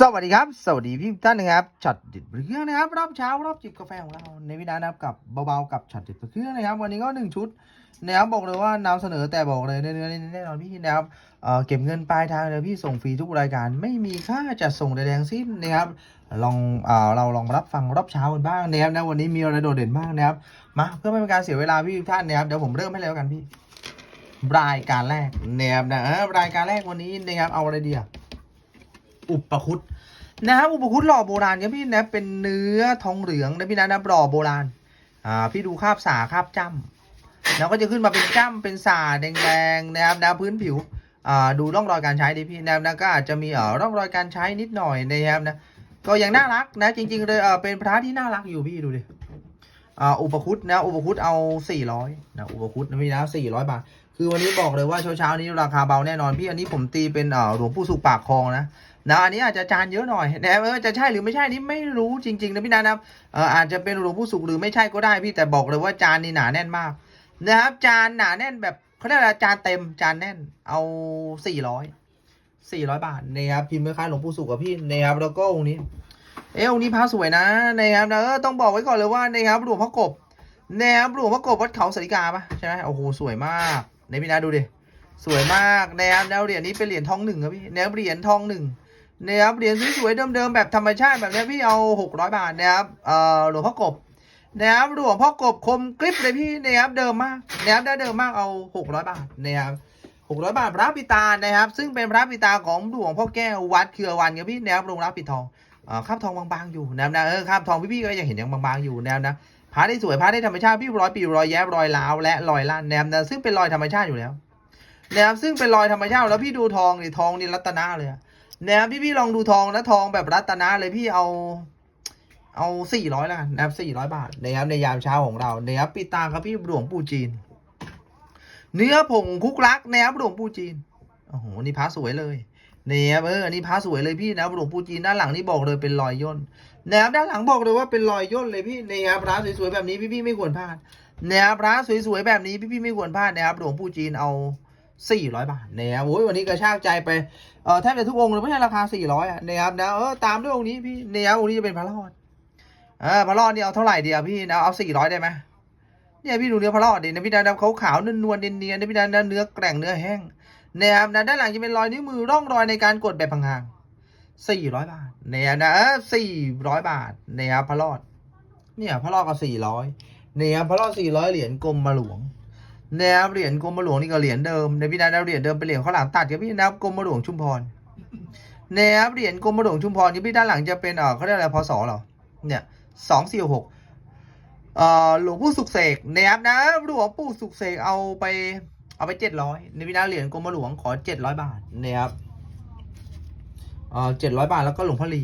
สวัสดีครับ สวัสดีพี่ท่านนะครับช็อตดิดเรื่องนะครับ รอบเช้ารอบจิบกาแฟของเราในวินานะครับกับเบาๆกับช็อตดิดเรื่องนะครับ วันนี้ก็หนึ่งชุดนะครับบอกเลยว่านำเสนอแต่บอกเลยเนื้อๆแน่นอนพี่นะครับเก็บเงินปลายทางเลยพี่ส่งฟรีทุกรายการไม่มีค่าจัดส่งใดๆทั้งสิ้นนะครับลองเราลองรับฟังรอบเช้ากันบ้างนะครับนะวันนี้มีอะไรโดดเด่นบ้างนะครับมาเพื่อไม่เป็นการเสียเวลาพี่ท่านนะครับเดี๋ยวผมเริ่มให้แล้วกันพี่รายการแรกนะครับนะเออรายการแรกวันนี้นะครับเอาอะไรดีอะ อุปคุตนะครับอุปคุตหล่อโบราณครับพี่นะเป็นเนื้อทองเหลืองนะพี่นะนะหล่อโบราณอ่าพี่ดูคาบสาคาบจ้ำแล้วก็จะขึ้นมาเป็นจ้ำเป็นสาแดงๆนะครับนะพื้นผิวอ่าดูร่องรอยการใช้ดิพี่นะครับนะก็อาจจะมีเอ่อร่องรอยการใช้นิดหน่อยนะครับนะก็ยังน่ารักนะจริงๆเลยเออเป็นพระที่น่ารักอยู่พี่ดูดิอ่าอุปคุตนะอุปคุตเอา400นะอุปคุตนะพี่นะ400บาทคือวันนี้บอกเลยว่าเช้าๆนี้ราคาเบาแน่นอนพี่อันนี้ผมตีเป็นเอ่อหลวงปู่สุขปากคลองนะ นะอันนี้อาจจะจานเยอะหน่อยนะเออจะใช่หรือไม่ใช่นี่ไม่รู้จริงๆนะพี่นันะครับเอออาจจะเป็นหลวงปู่สุขหรือไม่ใช่ก็ได้พี่แต่บอกเลยว่าจานนี่หนาแน่นมากนะครับ จานหนาแน่นแบบเขาเรียกอะไรจานเต็มจานแน่นเอาสี่ร้อยสี่ร้อยบาทนะครับพิมพ์คล้ายๆหลวงปู่สุขกับพี่นะครับแล้วก็องค์นี้ เออองค์นี้พระสวยนะนะครับนะเออต้องบอกไว้ก่อนเลยว่านะครับหลวงพ่อกบนะครับหลวงพ่อกบวัดเขาสริกาปะใช่ไหมโอ้โหสวยมากในพี่นาดูดิสวยมากนะครับแล้วเหรียญนี้เป็นเหรียญทองหนึ่งครับพี่แนวเหรียญทองหนึ่ง นะครับเหรียญสวยๆเดิมๆแบบธรรมชาติแบบนี้พี่เอาหกร้อยบาทนะครับเอ่อหลวงพ่อกบนะครับหลวงพ่อกบคมกริบเลยพี่นะครับเดิมมากนะครับได้เดิมมากเอาหกร้อยบาทนะครับหกร้อยบาทพระปิตานะครับ ซึ่งเป็นพระปิตาของหลวงพ่อแก้ววัดเครือวันครับพี่นะครับโรงรับปิดทองเอ่อคาบทองบางๆอยู่นะครับนะเออคาบทองพี่ๆก็ยังเห็นยังบางๆอยู่นะครับนะพระได้สวยพระได้ธรรมชาติพี่รอยปีรอยแย้รอยล้าวและรอยล้านแนมนะซึ่งเป็นรอยธรรมชาติอยู่แล้วแนมซึ่งเป็นรอยธรรมชาติแล้วพี่ดูทองนี่ทองนี่รัตนาเลย อะแนมพี่พี่ลองดูทองนะทองแบบรัตนาเลยพี่เอา เอาสี่ร้อยแล้วกันนะครับสี่ร้อยบาทนะครับในยามเช้าของเรานะครับปิดตาครับพี่หลวงปู่จีน เนื้อผงคุกลักนะครับหลวงปู่จีนโอ้โหนี่พระสวยเลยเนี่ยเอออันนี้พระสวยเลยพี่นะหลวงปู่จีนด้านหลังนี่บอกเลยเป็นรอยย่นแนวด้านหลังบอกเลยว่าเป็นรอยย่นเลยพี่แนวพระสวยๆแบบนี้พี่ๆไม่ควรพลาดแนวพระสวยๆแบบนี้พี่ๆไม่ควรพลาดนะครับหลวงปู่จีนเอา สี่ร้อยบาทนะครับโอ้ยวันนี้กระชากใจไปเออแทบจะทุกองค์เลยไม่ใช่ราคาสี่ร้อยอะนะครับนะเออตามด้วยองค์นี้พี่แนวองค์นี้จะเป็นพระรอดเออพระรอดนี่เอาเท่าไหร่เดียวพี่นะเอาสี่ร้อยได้ไหมเนี่ยพี่ดูเนื้อพระรอดดินะพี่นะดำขาวๆนวลเนียนๆนะพี่นะเนื้อแกร่งเนื้อแห้งนะครับนะด้านหลังจะเป็นรอยนิ้วมือร่องรอยในการกดแบบห่างๆสี่ร้อยบาทเนี่ยนะสี่ร้อยบาทเนี่ยครับพระรอดเนี่ยพระรอดก็สี่ร้อยเนี่ยครับพระรอดสี่ร้อยเหรียญกรมมาหลวง นี่ยครับเหรียญกรมหลวงนี่ก็เหรียญเดิมในพี่นาเหรียญเดิมเป็นเหรียญข้าวหลามตัดกับพี่นะครับกรมหลวงชุมพรนี่ยครับเหรียญกรมหลวงชุมพรที่พี่ด้านหลังจะเป็นเออเขาเรียกอะไรพศเหรอเนี่ยสองสี่หกเอ่อหลวงปู่สุกเสกนะครับนะหลวงปู่สุกเสกเอาไปเอาไปเจ็ดร้อยในพี่นาเหรียญกรมหลวงขอเจ็ดร้อยบาทนี่ยครับเอ่อเจ็ดร้อยบาทแล้วก็หลวงพ่อลี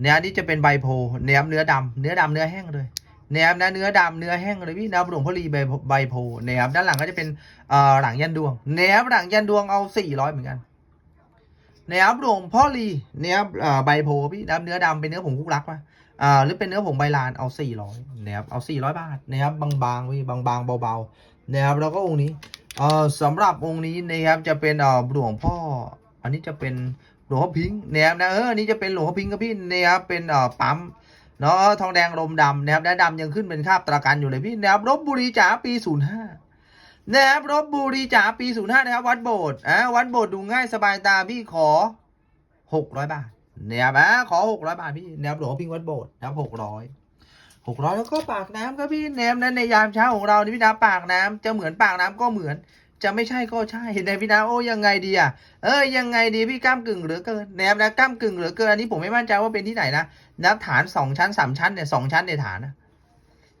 เนี่ยนี่จะเป็นใบโพเนื้อเนื้อดำเนื้อดำเนื้อแห้งเลย เนี่ยนะเนื้อดำเนื้อแห้งเลยพี่นะหลวงพ่อลีใบใบโพนี่ยครับด้านหลังก็จะเป็นเอ่อหลังยันดวงเนี่ยหลังยันดวงเอาสี่ร้อยเหมือนกันเนี่ยหลวงพ่อลีเนี่ยเอ่อใบโพพี่นะเนื้อดำเป็นเนื้อผงคุกรักปะอ่าหรือเป็นเนื้อผงใบลานเอาสี่ร้อยนะครับเอาสี่ร้อยบาทนะครับบางๆพี่บางๆเบาๆนะครับแล้วก็องค์นี้เอ่อสำหรับองค์นี้นะครับจะเป็นเอ่อหลวงพ่อ อันนี้จะเป็นหลวงพ่อพิงค์นะครับนะเอออันนี้จะเป็นหลวงพ่อพิงค์ครับพี่นะครับเป็นเอ่อปั๊ม เนาะทองแดงลมดำนะครับและดำยังขึ้นเป็นคาบตรากันอยู่เลยพี่นะครับลบบุรีจ๋าปีศูนย์ห้านะครับลบบุรีจ๋าปีศูนย์ห้านะครับ วัดโบสถ์อะวัดโบสถ์ดูง่ายสบายตาพี่ขอหกร้อยบาทนะครับอะขอหกร้อยบาทพี่นะครับหลวงพ่อพิงวัดโบสถ์นะครับหกร้อยหกร้อยแล้วก็ปากน้ำครับพี่แนมนั้นในยามเช้าของเรานี่พี่นะปากน้ำจะเหมือนปากน้ำก็เหมือน จะไม่ใช่ก็ใช่เห็นไหมพี่นะโอ้ยังไงดีอะเอ้ยยังไงดีพี่ก้ามกึ่งเหลือเกินแนบนะก้ามกึ่งเหลือเกินอันนี้ผมไม่มั่นใจว่าเป็นที่ไหนนะนับฐานสองชั้นสามชั้นเนี่ยสองชั้นในฐานนะ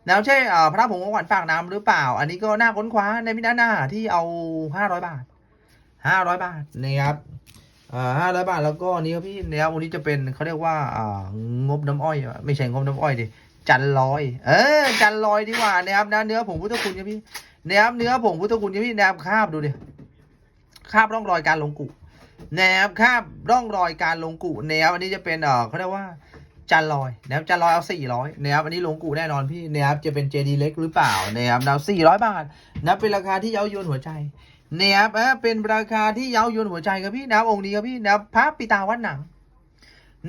แล้วใช่พระผงของขวัญฝากน้ำหรือเปล่า อันนี้ก็น่าค้นคว้าในพี่นะหน้าที่เอาห้าร้อยบาทห้าร้อยบาทนะครับห้าร้อยบาทแล้วก็อันนี้พี่เนี่ยวันนี้จะเป็นเขาเรียกว่างบน้ำอ้อย ไม่ใช่งบน้ำอ้อยดิจันลอย เออ จันลอยดีกว่านะครับนะเนื้อผงพุทธคุณครับพี่ นะครับเนื้อผงพุทธคุณครับพี่นะครับคาบดูดิคาบร่องรอยการลงกุแนบคราบร่องรอยการลงกุแนวอันนี้จะเป็นเออเขาเรียกว่าจันลอยแนบจันลอยเอาสี่ร้อยแนบอันนี้ลงกุแน่นอนพี่แนบจะเป็นเจดีเล็กหรือเปล่าแนบแนวสี่ร้อยบาทนะเป็นราคาที่เย้ายวนหัวใจเนี่ยครับเออเป็นราคาที่เย้ายวนหัวใจครับพี่นะครับองค์นี้ครับพี่นะครับพระปิตาวัดหนัง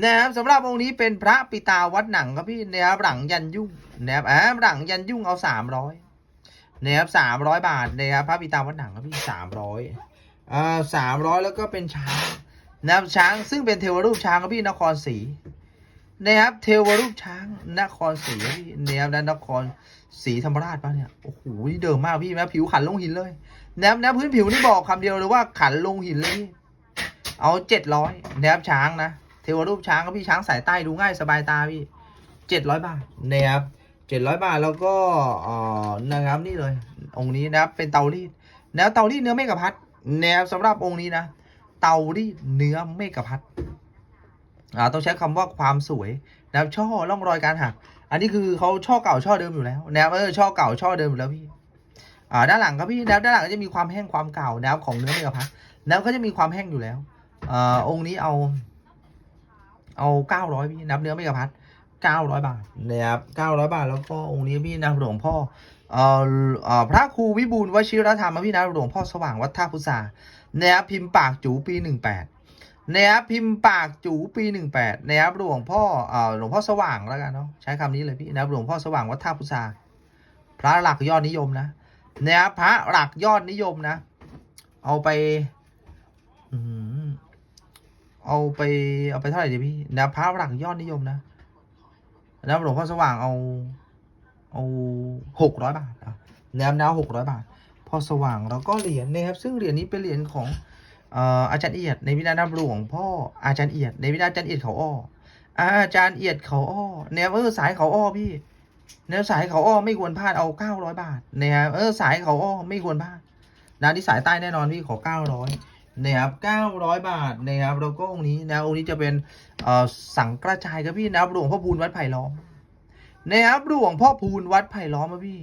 นะครับสำหรับองค์นี้เป็นพระปิตาวัดหนังครับพี่นะครับหลังยันยุ่งนะครับอ่าหลังยันยุ่งเอาสามร้อย นะครับสามร้อยบาทนะครับพระปิตาวัดหนังครับพี่สามร้อยอ่าสามร้อยแล้วก็เป็นช้างนะครับช้างซึ่งเป็นเทวรูปช้างครับพี่นครศรีนะครับเทวรูปช้างนครศรีครับพี่นะครับนั่นครศรีธรรมราชป่ะเนี่ยโอ้โหนี่เดิมมากพี่แม้ผิวขันลงหินเลยแนบนบพื้นผิวนี่บอกคำเดียวเลยว่าขันลงหินเลยพี่เอาเจ็ดร้อยแนบช้างนะเทวรูปช้างก็พี่ช้างสายใต้ดูง่ายสบายตาพี่เจ็ดร้อยบาทนะครับ เจ็ดร้อยบาทแล้วก็นะครับนี่เลย องค์นี้นะครับเป็นเตารีดแนวเตารีดเนื้อเมกะพัดแนวสำหรับองค์นี้นะ เตารีดเนื้อเมกะพัดอ่าต้องใช้คำว่าความสวยนะครับช่อร่องรอยการหักอันนี้คือเขาช่อเก่าช่อเดิมอยู่แล้วแนวเออช่อเก่าช่อเดิมอยู่แล้วพี่อ่าด้านหลังครับพี่แนวด้านหลังก็จะมีความแห้งความเก่าแนวของเนื้อเมกะพัดแนวก็จะมีความแห้งอยู่แล้วอ่าองค์นี้เอา เอาเก้าร้อยพี่นับเนื้อเมกะพัด เก้าร้อยบาทนะครับเก้าร้อยบาทแล้วก็องค์นี้พี่นะหลวงพ่อเอ่อเอ่อพระครูวิบูลวชิรธรรมพี่นะหลวงพ่อสว่างวัดท่าพุทรานะครับพิมพ์ปากจูปีหนึ่งแปดนะครับพิมพ์ปากจูปีหนึ่งแปดนะครับหลวงพ่อเอ่อหลวงพ่อสว่างแล้วกันเนาะใช้คำนี้เลยพี่นะครับหลวงพ่อสว่างวัดท่าพุทราพระหลักยอดนิยมนะนะครับพระหลักยอดนิยมนะ เอาไปเอาไปเอาไปเท่าไหร่ดีพี่นะพระหลักยอดนิยมนะ นะหลวงพ่อสว่างเอาเอาหกร้อยบาทอะแนวแนวหกร้อยบาท พอสว่างแล้วก็เหรียญนะครับ ซึ่งเหรียญนี้เป็นเหรียญของอาจารย์เอียดในวินาทีหลวงพ่ออาจารย์เอียดในวินาอาจารย์เอียดเขาอ้ออาจารย์เอียดเขาอ้อแนวเออสายเขาอ้อพี่แนวสายเขาอ้อไม่ควรพลาดเอาเก้าร้อยบาทนะครับเออสายเขาอ้อไม่ควรพลาดนะที่สายใต้แน่นอนพี่ขอเก้าร้อย นะครับเก้าร้อยบาทนะครับแล้วก็องค์นี้นะองค์นี้จะเป็นเอ่อสังกระจายครับพี่นะครับหลวงพ่อพูนวัดไผ่ล้อมนะครับหลวงพ่อพูนวัดไผ่ล้อมครับพี่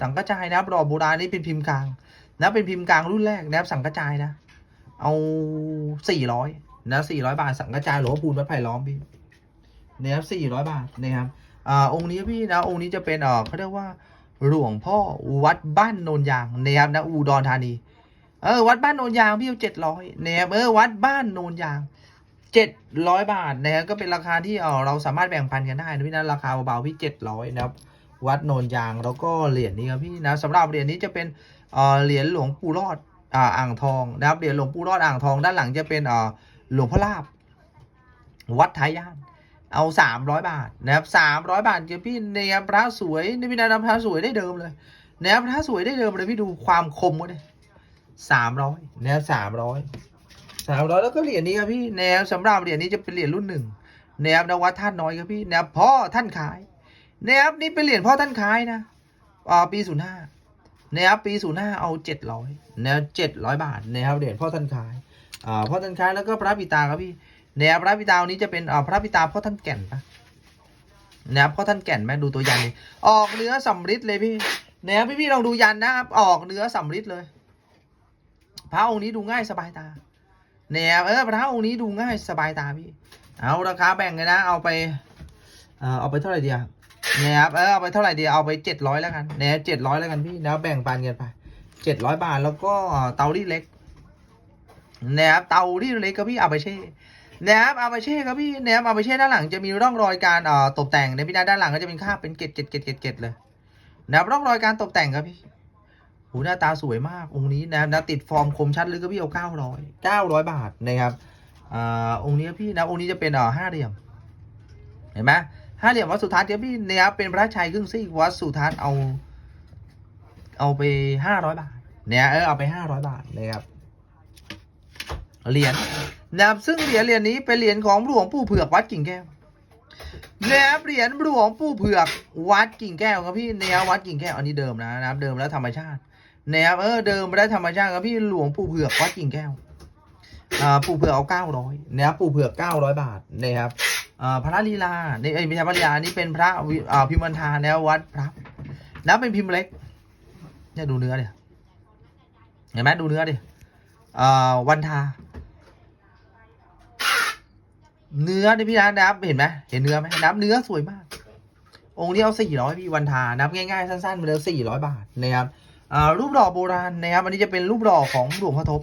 สังกระจายนะครับรอโบราณนี่เป็นพิมพ์กลางนะเป็นพิมพ์กลางรุ่นแรกนะครับสังกระจายนะ เอาสี่ร้อยนะสี่ร้อยบาท สังกระจายหลวงพ่อพูนวัดไผ่ล้อมพี่นะครับสี่ร้อยบาทนะครับอ่าองค์นี้พี่นะองค์นี้จะเป็นเอ่อเขาเรียกว่าหลวงพ่อวัดบ้านโนนยางนะครับนะอุดรธานี เออวัดบ้านโนนยางพี่เอาเจ็ดร้อยนะครับเออวัดบ้านโนนยางเจ็ดร้อยบาทนะครับก็เป็นราคาที่เออเราสามารถแบ่งปันกันได้นะพี่นะราคาเบาๆพี่เจ็ดร้อยนะครับวัดโนนยางแล้วก็เหรียญนี้ครับพี่นะสำหรับเหรียญนี้จะเป็นเออเหรียญหลวงปู่รอดอ่าอ่างทองนะครับเหรียญหลวงปู่รอดอ่างทองด้านหลังจะเป็นเออหลวงพ่อลาบวัดท้ายย่านเอาสามร้อยบาทนะครับสามร้อยบาทเดี๋ยวพี่เนี่ยพระสวยนี่พี่นานำพระสวยได้เดิมเลยนะครับพระสวยได้เดิมเลยพี่ดูความคมก็ได้ สามร้อยแนะครับสามร้อยสามร้อยแล้วก็เหรียญนี้ครับพี่แนวสำหรับเหรียญนี้จะเป็นเหรียญรุ่นหนึ่งแนวนวัดท่านน้อยครับพี่แนวพ่อท่านขายแนวนี่เป็นเหรียญพ่อท่านขายนะอ่าปีศูนย์ห้าแนวปีศูนย์ห้าเอาเจ็ดร้อยแนวเจ็ดร้อยบาทนะครับเหรียญพ่อท่านขายอ่าพ่อท่านขายแล้วก็พระปิตาครับพี่แนวพระพิตาวันนี้จะเป็นอ่อพระพิตาพ่อท่านแก่นปะแนวพ่อท่านแก่นไหมดูตัวยันออกเนื้อสำริดเลยพี่แนวพี่พี่ลองดูยันนะครับออกเนื้อสำริดเลย พระองค์นี้ดูง่ายสบายตาแนวเออพระองค์นี้ดูง่ายสบายตาพี่ เอาราคาแบ่งเลยนะ เอาไปเอาไปเท่าไหร่ดีอะแนวเออเอาไปเท่าไหร่ดีเอาไปเจ็ดร้อยแล้วกันแนวเจ็ดร้อยแล้วกันพี่แนวแบ่งปันกันไปเจ็ดร้อยบาทแล้วก็เตารีดเล็กแนวเตารีดเล็กก็พี่เอาไปเช่แนบอาบาเช่ครับพี่แนบอาบาเช่ด้านหลังจะมีร่องรอยการเอ่อตกแต่งในพี่นะด้านหลังก็จะเป็นคราบเป็นเกล็ดเกล็ดเกล็ดเกล็ดเกล็ดเลยแนบร่องรอยการตกแต่งครับพี่ หูหน้าตาสวยมากองค์นี้นะนะติดฟอร์มคมชัดเลยครับพี่เอาเก้าร้อยเก้าร้อยบาทนะครับอ่าองค์นี้พี่นะองค์นี้จะเป็นอ่อห้าเหลี่ยม เห็นไหมห้าเหลี่ยมวัดสุทัศน์ครับพี่นี่ยครับเป็นพระชัยครึ่งซี่วัดสุทัศน์เอา เอาไปห้าร้อยบาทเนี่ยเออเอาไปห้าร้อยบาทนะครับเหรียญนะครับซึ่งเหรียญเหรียญนี้เป็นเหรียญของหลวงปู่เผือกวัดกิ่งแก้วนะครับเหรียญหลวงปู่เผือกวัดกิ่งแก้วครับพี่เนี่ยวัดกิ่งแก้วอันนี้เดิมนะนะครับเดิมแล้วธรรมชาติ นะครับเออเดิมแล้ธรรมชาติครับพี่หลวงปู่เผือกวัดกิ่งแก้วอ่าปู่เผือกเอาเก้าร้อยนะครับปู่เผือกเก้าร้อยบาทนะครับอ่าพระลีลาเนี่เอ้ยไม่ใช่พระลีลานี่เป็นพระอ่าพิมพ์วันทาแนววัดพระนะเป็นพิมพ์เล็กเนี่ยดูเนื้อเนี่ยเห็นไหมดูเนื้อดิอ่าวันทา เนื้อนี่พี่นะนับเห็นไหมเห็นเนื้อไหมนับเนื้อสวยมาก องค์นี้เอาสี่ร้อยพี่วันทานับง่ายๆสั้นๆไปเลยสี่ร้อยบาทนะครับ รูปหล่อโบราณนะครับอันนี้จะเป็นรูปหล่อของหลวงพ่อทบ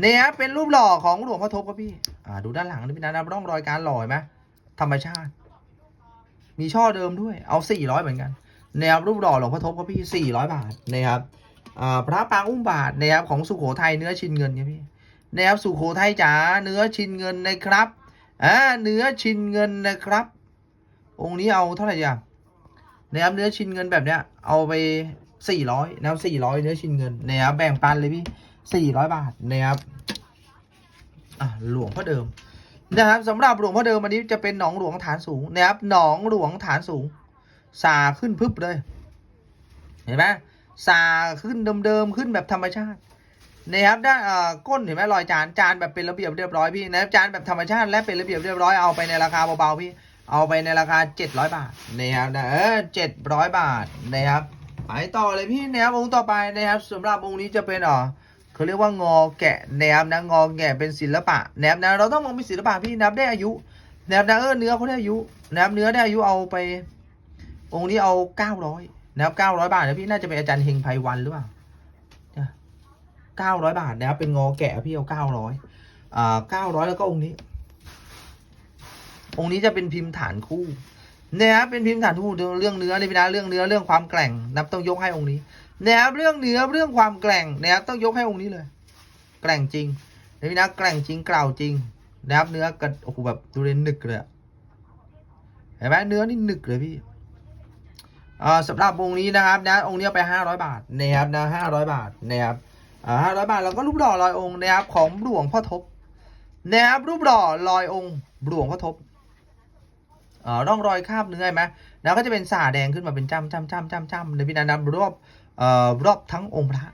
เนี่ยครับเป็นรูปหล่อของหลวงพ่อทบครับพี่อ่าดูด้านหลังนี่พี่นัทนะร่องรอยการหล่อไหมธรรมชาติ มีช่อเดิมด้วย เอาสี่ร้อยเหมือนกันนะครับรูปหล่อหลวงพ่อทบครับพี่สี่ร้อยบาทนะครับอ่าพระปางอุ้มบาทนะครับของสุโขทัยเนื้อชินเงินครับพี่นะครับสุโขทัยจ๋าเนื้อชินเงินนะครับอ่าเนื้อชินเงินนะครับ องค์นี้เอาเท่าไหร่อะนะครับเนื้อชินเงินแบบเนี้ยเอาไป สี่ร้อยนะครับสี่ร้อยเนื้อชินเงินนะครับแบ่งปันเลยพี่สี่ร้อยบาทนะครับอะหลวงพ่อเดิมนะครับสำหรับหลวงพ่อเดิมอันนี้จะเป็นหนองหลวงฐานสูงนะครับหนองหลวงฐานสูง สาขึ้นพึบเลย เห็นไหมสาขึ้นเดิมๆขึ้นแบบธรรมชาตินะครับด้านเอ่อก้นเห็นไหมรอยจานจานแบบเป็นระเบียบเรียบร้อยพี่นะครับจานแบบธรรมชาติและเป็นระเบียบเรียบร้อยเอาไปในราคาเบาๆพี่เอาไปในราคา 700 บาทนะครับนะเออ700 บาทนะครับ ไปต่อเลยพี่นะครับองค์ต่อไปนะครับสำหรับองค์นี้จะเป็นอ่อเขาเรียกว่างอแกะนะครับนะงอแกะเป็นศิลปะนะครับนะเราต้องมองเป็นศิลปะพี่นะครับได้อายุนะครับนะเออเนื้อเขาได้อายุนะครับเนื้อได้อายุเอาไป องค์นี้เอาเก้าร้อยนะครับ900บาทนะพี่น่าจะเป็นอาจารย์เฮงไพวันหรือเปล่าเนี่ย900บาทนะครับเป็นงอแกะพี่เอา900อ่า900แล้วก็องค์นี้ องค์นี้จะเป็นพิมพ์ฐานคู่ นะครับเป็นพิมพ์ฐานคู่เรื่องเนื้อในพินาเรื่องเนื้อเรื่องความแกร่งนับต้องยกให้องค์นี้นะครับเรื่องเนื้อเรื่องความแกร่งนะครับต้องยกให้องค์นี้เลย แกร่งจริงในพินาแกร่งจริงกล่าวจริงนะครับเนื้อกระโอ้โหแบบดูเลยหนึกเลยเห็นไหมเนื้อนี่หนึกเลยพี่อ่าสำหรับองค์นี้นะครับนะองค์นี้ไปห้าร้อยบาทนะครับนะห้าร้อยบาทนะครับอ่าห้าร้อยบาทแล้วก็รูปหล่อลอยองค์นะครับของหลวงพ่อทบนะครับรูปหล่อลอยองค์หลวงพ่อทบ ร่องรอยคราบเนื้อไหมแล้วก็จะเป็นสาแดงขึ้นมาเป็นจ้ำจ้ำจ้ำจ้ำจ้ำในพินานับรอบอ่อรอบทั้งองค์พระ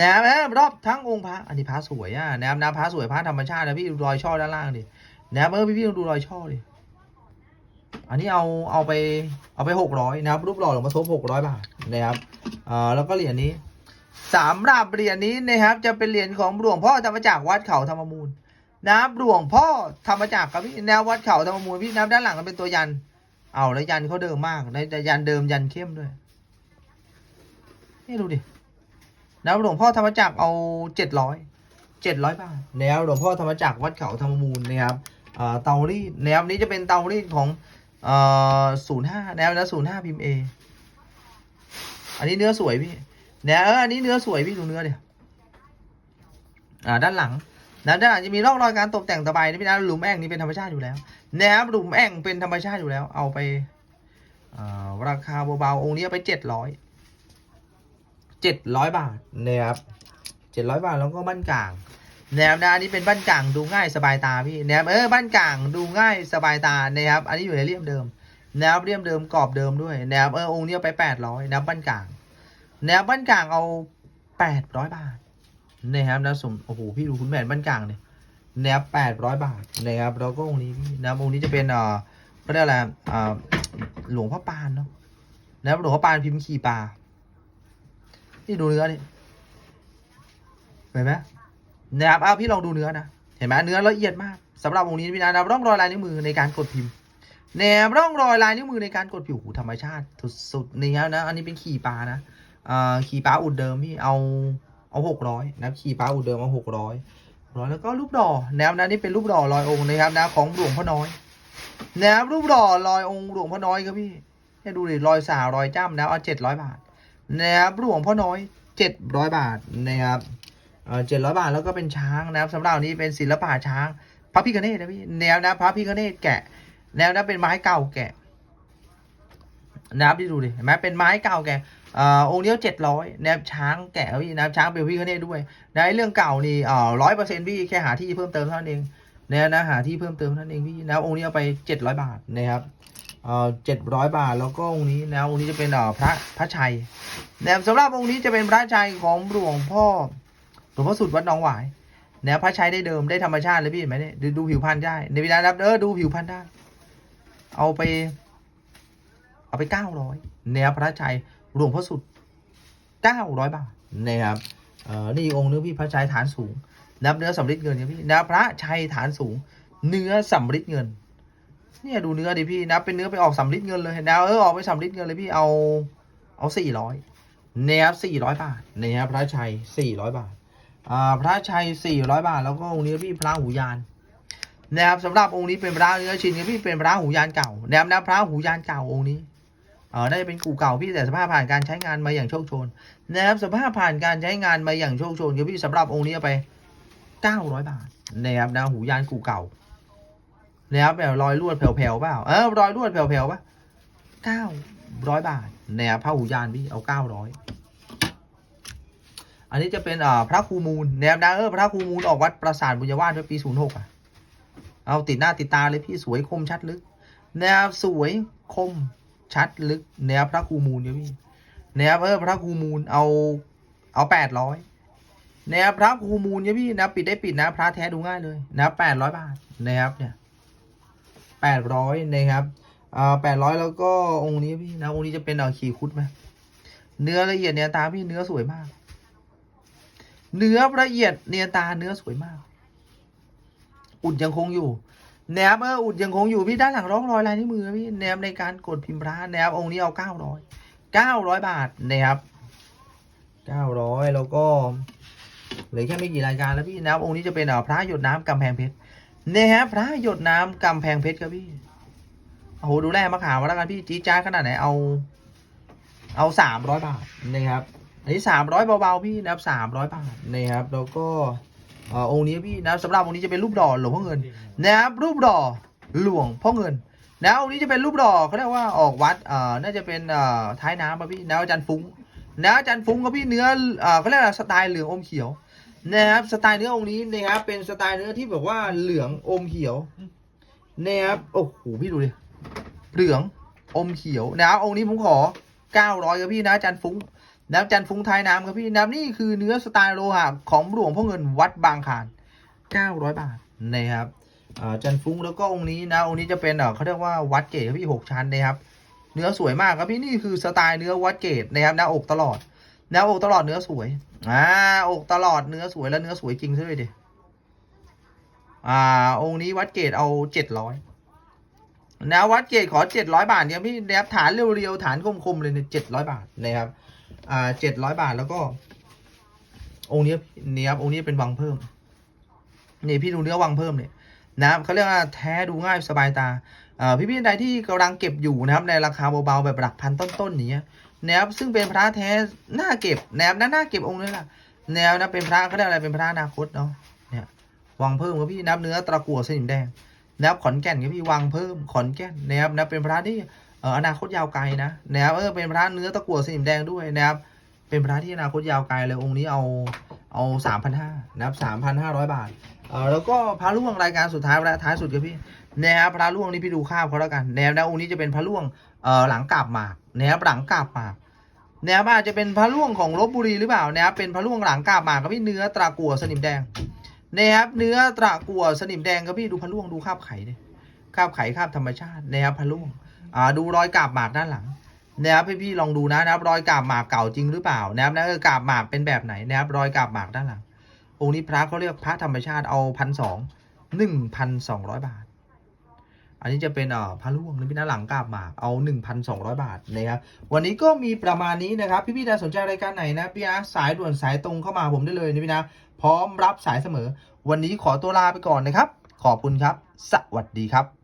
นะครับรอบทั้งองค์พระอันนี้พระสวยอะนะครับนะพระสวยพระธรรมชาตินะพี่ดูรอยช่อด้านล่างดินะครับเออพี่พี่ดูรอยช่อดิอันนี้เอาเอาไปเอาไปหกร้อยนะครับรูปหล่อหลวงพ่อทบหกร้อยบาทนะครับเอ่อแล้วก็เหรียญนี้สามราบเหรียญนี้นะครับจะเป็นเหรียญของหลวงพ่อธรรมจากรวัดเขาธรรมมูล น้ำหลวงพ่อธรรมจักรครับพี่แนววัดเขาธรรมมูลพี่น้ำด้านหลังก็เป็นตัวยัน เอาแล้วยันเขาเดิมมากในยันเดิมยันเข้มด้วย นี่ดูดิน้ำหลวงพ่อธรรมจักรเอาเจ็ดร้อยเจ็ดร้อยบาทแนวหลวงพ่อธรรมจักรวัดเขาธรรมมูลนะครับเอ่อเตารีดแนวนี้จะเป็นเตารีดของเอ่อศูนย์ห้าแนวนะศูนย์ห้าพิมพ์เออันนี้เนื้อสวยพี่แนวอันนี้เนื้อสวยพี่ดูเนื้อเดี๋ยอ่าด้านหลัง นะด้านหลังจะมีร่องรอยการตกแต่งตะไบนี่พี่นะหลุมแอ่งนี่เป็นธรรมชาติอยู่แล้วนะครับหลุมแอ่งเป็นธรรมชาติอยู่แล้ว เอาไปราคาเบาๆองค์นี้ไปเจ็ดร้อยเจ็ดร้อยบาทนะครับเจ็ดร้อยบาทแล้วก็บ้านกลางแนวนะอันนี้เป็นบ้านกลางดูง่ายสบายตาพี่แนวเออบ้านกลางดูง่ายสบายตานะครับ อันนี้อยู่ในเลี่ยมเดิมแนวเลี่ยมเดิมกรอบเดิมด้วยแนวเออองค์นี้ไปแปดร้อยแนวบ้านกลางแนวบ้านกลางเอาแปดร้อยบาท นะครับนะสมโอ้โหพี่ดูคุณแหวนบ้านกลางเนี่ยนะครับแปดร้อยบาทนะครับแล้วก็องค์นี้พี่นะครับองค์นี้จะเป็นเอ่อเขาเรียกอะไรอ่าหลวงพ่อปานเนาะนะครับหลวงพ่อปานพิมพ์ขี่ปลานี่ดูเนื้อนี่เห็นไหมนะครับเอาพี่ลองดูเนื้อนะเห็นไหมเนื้อละเอียดมากสำหรับองค์นี้พี่นะนะครับร่องรอยลายนิ้วมือในการกดพิมพ์แนบร่องรอยลายนิ้วมือในการกดผิวหูธรรมชาติสุดๆนี่ครับนะ อันนี้เป็นขี่ปลานะอ่าขี่ปลาอุดเดิมพี่เอา เอาหกร้อยนะครับขี่ป้าอุดเดิมเอาหกร้อยร้อยแล้วก็รูปดอแนวนั้นนี่เป็นรูปดอลอยองค์นะครับนะของหลวงพ่อน้อยแนวรูปดอลอยองค์หลวงพ่อน้อยครับพี่ให้ดูดิรอยสาวรอยจ้ำนะเอาเจ็ดร้อยบาทแนวหลวงพ่อน้อยเจ็ดร้อยบาทนะครับเจ็ดร้อยบาทแล้วก็เป็นช้างนะครับสำหรับนนี้เป็นศิลปะช้าง พระพิฆเนศนะพี่แนวนะพระพิฆเนศแกะ แนวนะเป็นไม้เก่าแกะ นะครับที่ดูดิเห็นไหมเป็นไม้เก่าแก่องค์เดียวเจ็ดร้อยนะครับช้างแกะพี่นะครับช้างเบลพี่เขาเนี่ยด้วยในเรื่องเก่านี่ร้อยเปอร์เซ็นต์พี่แค่หาที่เพิ่มเติมเท่านั้นเองนะนะหาที่เพิ่มเติมเท่านั้นเองพี่นะองค์นี้เอาไปเจ็ดร้อยบาทนะครับเจ็ดร้อยบาทแล้วก็องค์นี้นะองค์นี้จะเป็นพระพระชัยนะครับสำหรับองค์นี้จะเป็นพระชัยของหลวงพ่อหลวงพ่อสุดวัดหนองหวายนะพระชัยได้เดิมได้ธรรมชาติเลยพี่เห็นไหมเนี่ยดูดูผิวพรรณได้ในเวลารับเออดูผิวพรรณได้ เอาไป เอาไปเก้าร้อยเนี่ยพระชัยหลวงพ่อสุดเก้าร้อยบาทนะครับเออนี่องค์นื้อพี่พระชัยฐานสูงนับเนื้อสำริดเงินครับพี่นะพระชัยฐานสูง เนื้อสำริดเงินเนี่ยดูเนื้อดิพี่นับเป็นเนื้อไปออกสำริดเงินเลยนะเออออกไปสำริดเงินเลยพี่เอาเอาสี่ร้อยนะครับสี่ร้อยบาทนะครับพระชัยสี่ร้อยบาทอ่าพระชัยสี่ร้อยบาท แล้วก็องค์นี้พี่พระหูยานนะครับสำหรับองค์นี้เป็นพระเนื้อชินครับพี่เป็นพระหูยานเก่านะครับนะพระหูยานเก่าองค์นี้ ออน่าจะเป็นกู่เก่าพี่แต่สภาพผ่านการใช้งานมาอย่างโชคโชนนะครับสภาพผ่านการใช้งานมาอย่างโชคโชนครับพี่สำหรับองค์นี้ไปเก้าร้อยบาทนะครับนะหูยานกู่เก่านะครับแบบรอยลวดแผ่วๆเปล่าเออรอยลวดแผ่วๆปะเก้าร้อยบาทนะครับพระหูยานพี่เอาเก้าร้อยอันนี้จะเป็นอ่าพระครูมูลแนวนาเออพระครูมูลออกวัดปราสาทบุญญาวาสด้วยปีศูนย์หกอะเอาติดหน้าติดตาเลยพี่สวยคมชัดลึกแนวสวยคม ชัดลึกแนวพระครูมูลเนี่ยพี่แนวเออพระครูมูลเอาเอาแปดร้อยแนวพระครูมูลเนี่ยพี่นะปิดได้ปิดนะพระแท้ดูง่ายเลยนะแปดร้อยบาทนะครับเนี่ยแปดร้อยนะครับอ่าแปดร้อยแล้วก็องค์นี้พี่นะองค์นี้จะเป็นเอาขี่คุดไหมเนื้อละเอียดเนี่ยตาพี่เนื้อสวยมาก เนื้อละเอียดเนียนตาเนื้อสวยมาก อุดยังคงอยู่ แนบเอออุดยังคงอยู่พี่ด้านหลังร่องรอยลายนิ้วมือพี่แนบในการกดพิมพ์พระแนบองค์นี้เอาเก้าร้อยเก้าร้อยบาทนะครับเก้าร้อยแล้วก็เหลือแค่ไม่กี่รายการแล้วพี่แนบองค์นี้จะเป็นอ่อพระหยดน้ำกำแพงเพชรเนี่ยฮะพระหยดน้ำกำแพงเพชรครับพี่โอ้โหดูแลมะขามมาแล้วกันพี่จีจ้าขนาดไหนเอา เอาสามร้อยบาทนะครับอันนี้สามร้อยเบาๆพี่นะครับสามร้อยบาทนะครับแล้วก็ อ่องค์นี้พี่นะสำหรับองค์นี้จะเป็นรูปดอหลวงพ่อเงินนะครับรูปดอหลวงพ่อเงินนะองค์นี้จะเป็นรูปดอเขาเรียกว่าออกวัดเอ่อน่าจะเป็นเอ่อท้ายน้ำป่ะพี่นะอาจารย์ฟุ้งนะอาจารย์ฟุ้งก็พี่เนื้อเอ่อเขาเรียกอะไรสไตล์เหลืองอมเขียวนะครับสไตล์เนื้อองค์นี้นะครับเป็นสไตล์เนื้อที่แบบว่าเหลืองอมเขียวนะครับโอ้โหพี่ดูดิเหลืองอมเขียวนะครับองค์นี้ผมขอ900ครับพี่นะอาจารย์ฟุ้ง น้ำจันทร์ฟุ้งท้ายน้ำครับพี่น้ำนี่คือเนื้อสไตล์โลหะของหลวงพ่อเงินวัดบางขาน900 บาทนะครับจันทร์ฟุ้งแล้วก็องค์นี้นะองค์นี้จะเป็นเอ่อเขาเรียกว่าวัดเกตครับพี่หกชั้นนะครับ เนื้อสวยมากครับพี่นี่คือสไตล์เนื้อวัดเกตนะครับหน้าอกตลอดหน้าอกตลอดเนื้อสวยอ่าอกตลอดเนื้อสวยแล้วเนื้อสวยจริงซะด้วยดิอ่า องค์นี้วัดเกตเอา700นะวัดเกตขอ700บาทเนี่ยพี่นะครับฐานเรียวๆฐานคมๆเลยเนี่ย700บาทนะครับ อ่าเจ็ดร้อยบาทแล้วก็ องค์นี้เนี่ยครับองค์นี้เป็นวังเพิ่ม นี่พี่ดูเนื้อวังเพิ่มเนี่ยนะครับเขาเรียกว่าแท้ดูง่ายสบายตาอ่าพี่พี่ใดที่กำลังเก็บอยู่นะครับในราคาเบาๆแบบหลักพันต้นๆอย่างเนี้ยนะครับซึ่งเป็นพระแท้น่าเก็บแนบน่าน่าเก็บองค์นี้แหละแนวนะเป็นพระเขาเรียกอะไรเป็นพระอนาคตเนาะเนี่ยวังเพิ่มครับพี่นับเนื้อตะกั่วสนิมแดงนะครับขอนแก่นครับพี่วังเพิ่มขอนแก่นนะครับนะเป็นพระที่ อนาคตยาวไกลนะนะครับเออเป็นพระเนื้อตะกั่วสนิมแดงด้วยนะครับ เป็นพระที่อนาคตยาวไกลเลยองค์นี้เอาเอาสามพันห้านะครับสามพันห้าร้อยบาทเออแล้วก็พระล่วงรายการสุดท้ายและท้ายสุดครับพี่นะครับพระล่วงนี่พี่ดูข้าวเขาแล้วกันแนวนะองค์นี้จะเป็นพระล่วงเอ่อหลังกาบหมากนะครับหลังกาบหมากนะครับอาจจะเป็นพระล่วงของลบบุรีหรือเปล่านะครับเป็นพระล่วงหลังกาบหมากครับพี่เนื้อตะกั่วสนิมแดงนะครับเนื้อตะกั่วสนิมแดงครับพี่ดูพระล่วงดูคาบไข่ดิคาบไข่คาบธรรมชาตินะครับพระล่วง อ่าดูรอยกาบหมากด้านหลังนะครับพี่พี่ๆลองดูนะนะครับรอยกาบหมากเก่าจริงหรือเปล่านะครับนะเออกาบหมากเป็นแบบไหนนะครับรอยกาบหมากด้านหลังองค์นี้พระเขาเรียกพระธรรมชาติเอาพันสองหนึ่งพันสองร้อยบาท อันนี้จะเป็นเอ่อพระล่วงหรือพี่หน้าหลังกาบหมากเอาหนึ่งพันสองร้อยบาทนะครับวันนี้ก็มีประมาณนี้นะครับพี่พี่ๆถ้าสนใจรายการไหนนะพี่นะสายด่วนสายตรงเข้ามาผมได้เลยนะพี่นะพร้อมรับสายเสมอ วันนี้ขอตัวลาไปก่อนนะครับ ขอบคุณครับ สวัสดีครับ